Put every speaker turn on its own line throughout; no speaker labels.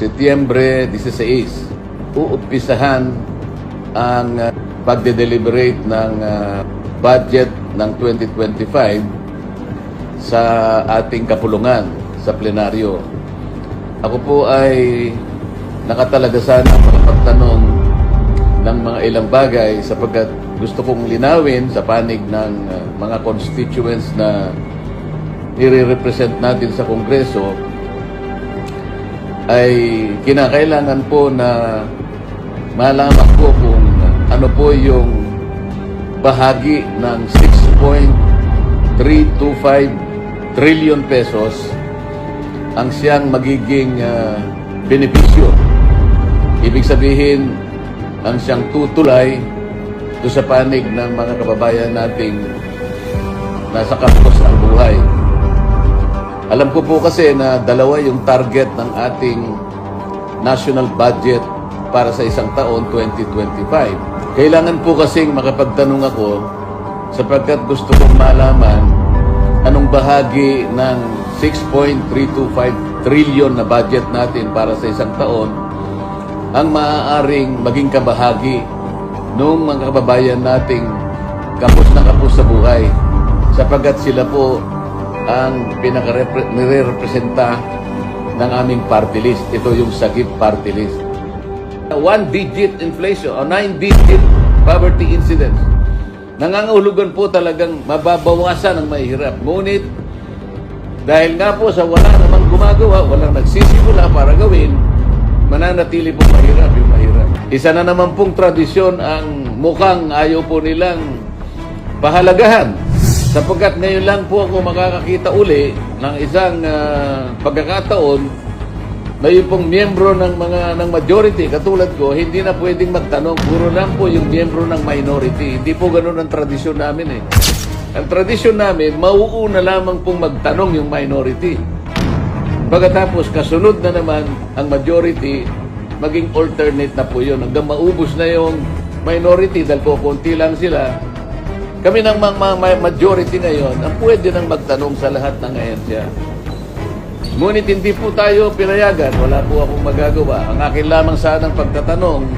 Setyembre 16, uumpisahan ang uh, pagde-deliberate ng uh, budget ng 2025 sa ating kapulungan sa plenaryo. Ako po ay nakatalaga sana makapagtanong ng mga ilang bagay sapagkat gusto kong linawin sa panig ng uh, mga constituents na nire-represent natin sa Kongreso ay kinakailangan po na malaman ko kung ano po yung bahagi ng 6.325 trillion pesos ang siyang magiging uh, benepisyo. Ibig sabihin, ang siyang tutulay do sa panig ng mga kababayan nating nasa kampos ng buhay. Alam ko po kasi na dalawa yung target ng ating national budget para sa isang taon 2025. Kailangan po kasing makapagtanong ako sapagkat gusto kong malaman anong bahagi ng 6.325 trillion na budget natin para sa isang taon ang maaaring maging kabahagi ng mga kababayan nating kapos na kapos sa buhay sapagkat sila po ang pinaka-representa ng aming party list. Ito yung Sagip party list. One-digit inflation o nine-digit poverty incidence. Nangangahulugan po talagang mababawasan ang mahirap. Ngunit, dahil nga po sa wala namang gumagawa, walang nagsisimula para gawin, mananatili po mahirap yung mahirap. Isa na naman pong tradisyon ang mukhang ayaw po nilang pahalagahan. Sapagkat ngayon lang po ako makakakita uli ng isang ah, pagkakataon na yung pong miyembro ng mga ng majority. Katulad ko hindi na pwedeng magtanong. Puro lang po yung miyembro ng minority. Hindi po ganoon ang tradisyon namin eh. Ang tradisyon namin mauuna lamang pong magtanong yung minority. Pagkatapos kasunod na naman ang majority maging alternate na po yun. Hanggang maubos na yung minority dahil po konti lang sila kami ng mga, majority ngayon ang pwede nang magtanong sa lahat ng ahensya Ngunit hindi po tayo pinayagan, wala po akong magagawa. Ang akin lamang sanang pagtatanong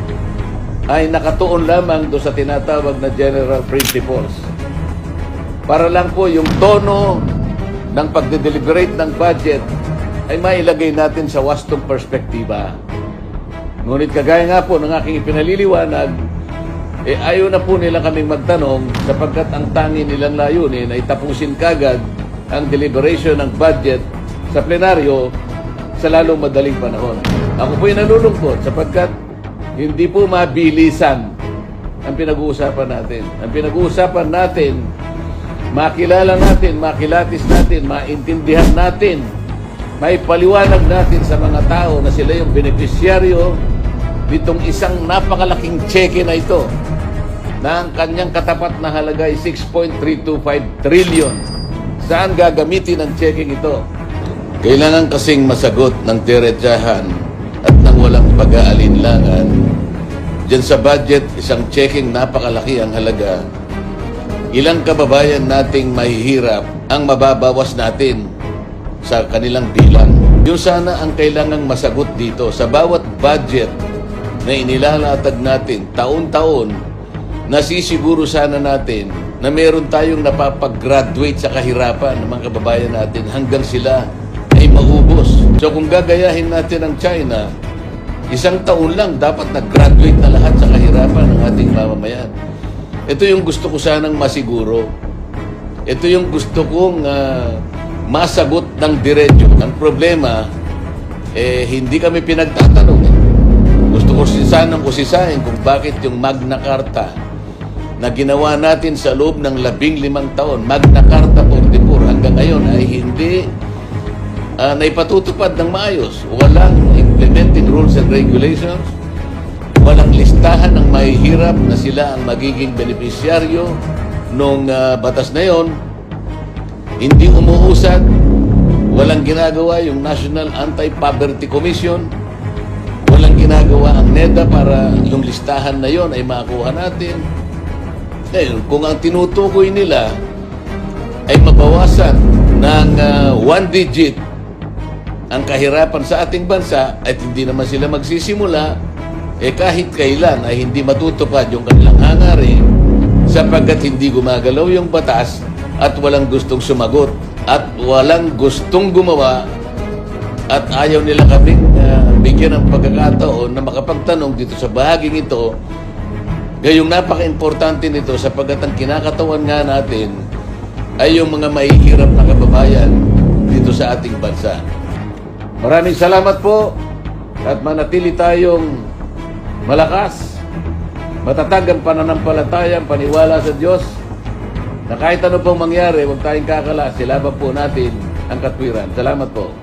ay nakatuon lamang do sa tinatawag na general principles. Para lang po yung tono ng pagde-deliberate ng budget ay mailagay natin sa wastong perspektiba. Ngunit kagaya nga po ng aking ipinaliliwanag, eh ayaw na po nila kaming magtanong sapagkat ang tangi nilang layunin ay tapusin kagad ang deliberation ng budget sa plenaryo sa lalong madaling panahon. Ako po'y nalulungkot sapagkat hindi po mabilisan ang pinag-uusapan natin. Ang pinag-uusapan natin, makilala natin, makilatis natin, maintindihan natin, may paliwanag natin sa mga tao na sila yung benepisyaryo nitong isang napakalaking cheque na ito na ang kanyang katapat na halaga ay 6.325 trillion. Saan gagamitin ang checking ito? Kailangan kasing masagot ng diretsahan at nang walang pag-aalinlangan. Diyan sa budget, isang checking napakalaki ang halaga. Ilang kababayan nating mahihirap ang mababawas natin sa kanilang bilang. Yun sana ang kailangang masagot dito sa bawat budget na inilalatag natin taon-taon nasisiguro sana natin na meron tayong napapag-graduate sa kahirapan ng mga kababayan natin hanggang sila ay maubos. So kung gagayahin natin ang China, isang taon lang dapat nag-graduate na lahat sa kahirapan ng ating mamamayan. Ito yung gusto ko sanang masiguro. Ito yung gusto kong ah, masagot ng diretso. Ang problema, eh, hindi kami pinagtatanong. Eh. Gusto ko si- sanang usisahin kung bakit yung Magna Carta na ginawa natin sa loob ng labing limang taon, Magna Carta 44, hanggang ngayon ay hindi uh, naipatutupad ng maayos. Walang implementing rules and regulations. Walang listahan ng mahihirap na sila ang magiging benepisyaryo nung ah, batas na yon. Hindi umuusad. Walang ginagawa yung National Anti-Poverty Commission. Walang ginagawa ang NEDA para yung listahan na yon ay makuha natin. Ngayon, kung ang tinutukoy nila ay mabawasan ng ah, one digit ang kahirapan sa ating bansa at hindi naman sila magsisimula, eh kahit kailan ay hindi matutupad yung kanilang hangarin sapagkat hindi gumagalaw yung batas at walang gustong sumagot at walang gustong gumawa at ayaw nila kaming ah, bigyan ng pagkakataon na makapagtanong dito sa bahaging ito Gayong napaka-importante nito sapagkat ang kinakatawan nga natin ay yung mga mahihirap na kababayan dito sa ating bansa. Maraming salamat po at manatili tayong malakas, matatag ang pananampalataya, ang paniwala sa Diyos na kahit ano pong mangyari, huwag tayong kakala, silaban po natin ang katwiran. Salamat po.